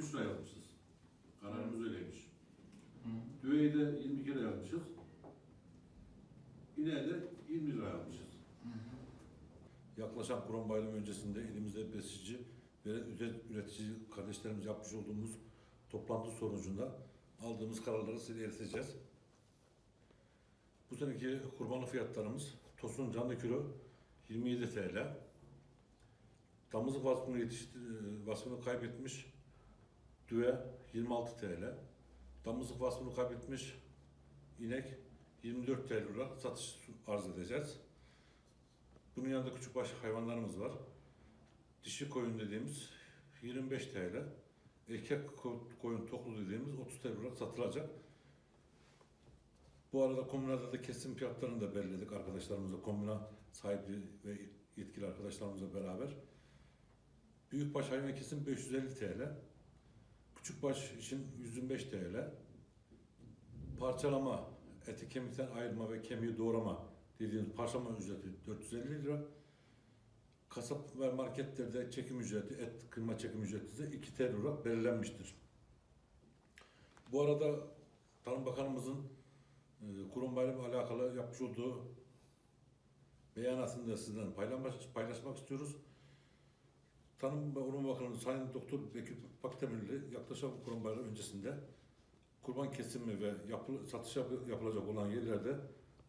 23 lira yazmışız. Kararımız öyleymiş. Düveyi de 22 lira yazmışız. İneğe de 20 lira yazmışız. Yaklaşan Kurban Bayramı öncesinde elimizde besici ve üret- üretici kardeşlerimiz yapmış olduğumuz toplantı sonucunda aldığımız kararları size ileteceğiz. Bu seneki kurbanlık fiyatlarımız tosun canlı kilo 27 TL. Damızlık vasfını, yetişti, vasfını kaybetmiş düve 26 TL. Damızlık vasfını kaybetmiş inek 24 TL olarak satış arz edeceğiz. Bunun yanında küçükbaş hayvanlarımız var. Dişi koyun dediğimiz 25 TL. Erkek ko- koyun toklu dediğimiz 30 TL olarak satılacak. Bu arada kombinada da kesim fiyatlarını da belirledik arkadaşlarımızla, kombina sahibi ve yetkili arkadaşlarımızla beraber. Büyükbaş hayvan kesim 550 TL. Küçükbaş için 125 TL. Parçalama, eti kemikten ayırma ve kemiği doğrama dediğimiz parçalama ücreti 450 lira. Kasap ve marketlerde çekim ücreti, et kıyma çekim ücreti de 2 TL olarak belirlenmiştir. Bu arada Tarım Bakanımızın e, Kurum Bayramı alakalı yapmış olduğu beyanatını da sizden paylaşmak istiyoruz. Tarım ve Orman Bakanı Sayın Doktor Bekir Pakdemirli yaklaşan Kurban Bayramı öncesinde kurban kesimi ve yapıl, satış yap- yapılacak olan yerlerde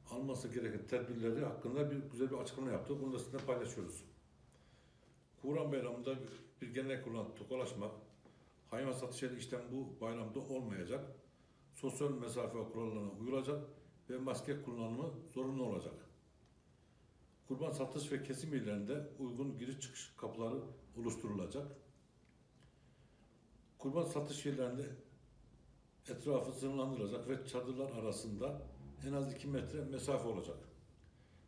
alması gereken tedbirleri hakkında bir güzel bir açıklama yaptı. Bunu da sizinle paylaşıyoruz. Kurban Bayramı'nda bir gelenek olan tokalaşmak, hayvan satış yeri işlem bu bayramda olmayacak. Sosyal mesafe kurallarına uyulacak ve maske kullanımı zorunlu olacak. Kurban satış ve kesim yerlerinde uygun giriş çıkış kapıları oluşturulacak. Kurban satış yerlerinde etrafı sınırlandırılacak ve çadırlar arasında en az 2 metre mesafe olacak.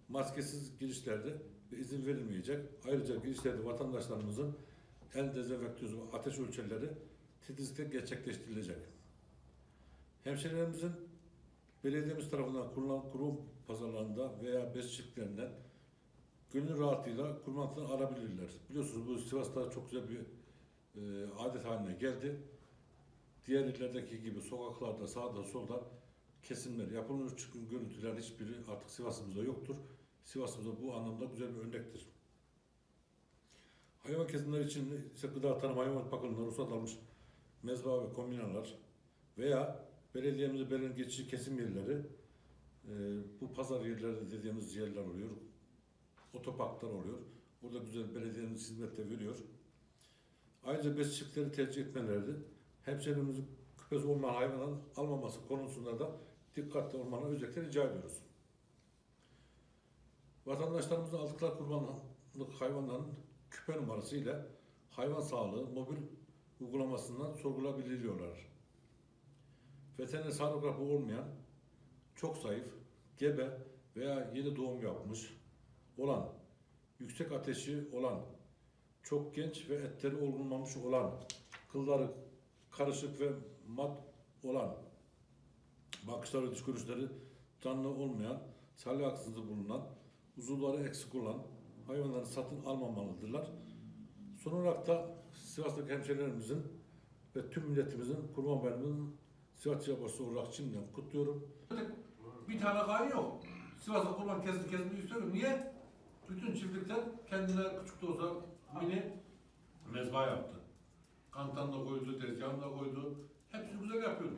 Maskesiz girişlerde ve izin verilmeyecek. Ayrıca girişlerde vatandaşlarımızın el dezenfektörü ve ateş ölçerleri titizlikle gerçekleştirilecek. Hemşehrilerimizin belediyemiz tarafından kurulan kurum pazarlarında veya besçiliklerinden gönül rahatlığıyla kurbanlıklarını alabilirler. Biliyorsunuz bu Sivas'ta çok güzel bir e, adet haline geldi. Diğer illerdeki gibi sokaklarda sağda solda kesimler yapılmış çünkü görüntüler hiçbiri artık Sivas'ımızda yoktur. Sivas'ımızda bu anlamda güzel bir örnektir. Hayvan kesimleri için ise Gıda Tarım Hayvan Bakanlığı'na ruhsat almış mezba ve kombinalar veya belediyemizde belirlenen geçici kesim yerleri e, bu pazar yerleri dediğimiz yerler oluyor. Otoparklar oluyor. Burada güzel belediyemiz hizmet de veriyor. Ayrıca besçikleri tercih etmeleri hemşehrimizin küpesi olmayan hayvanların almaması konusunda da dikkatli olmanı özellikle rica ediyoruz. Vatandaşlarımızın aldıkları kurbanlık hayvanların küpe numarası ile hayvan sağlığı mobil uygulamasından sorgulayabiliyorlar. Veteriner sağlık raporu olmayan, çok zayıf, gebe veya yeni doğum yapmış olan, yüksek ateşi olan, çok genç ve etleri olgunlamış olan, kılları karışık ve mat olan, bakışları, dış görüşleri canlı olmayan, salya aksızlığı bulunan, uzuvları eksik olan hayvanları satın almamalıdırlar. Son olarak da Sivas'taki hemşehrilerimizin ve tüm milletimizin Kurban Bayramı'nın Sivas Cebası olarak şimdiden kutluyorum. Bir tane kayın yok. Sivas'ta kurban kesildi kesildi istiyorum. Niye? Bütün çiftlikler kendine küçük de olsa mini mezba yaptı. Kantan da koydu, tezgahını da koydu. Hepsini güzel yapıyordu.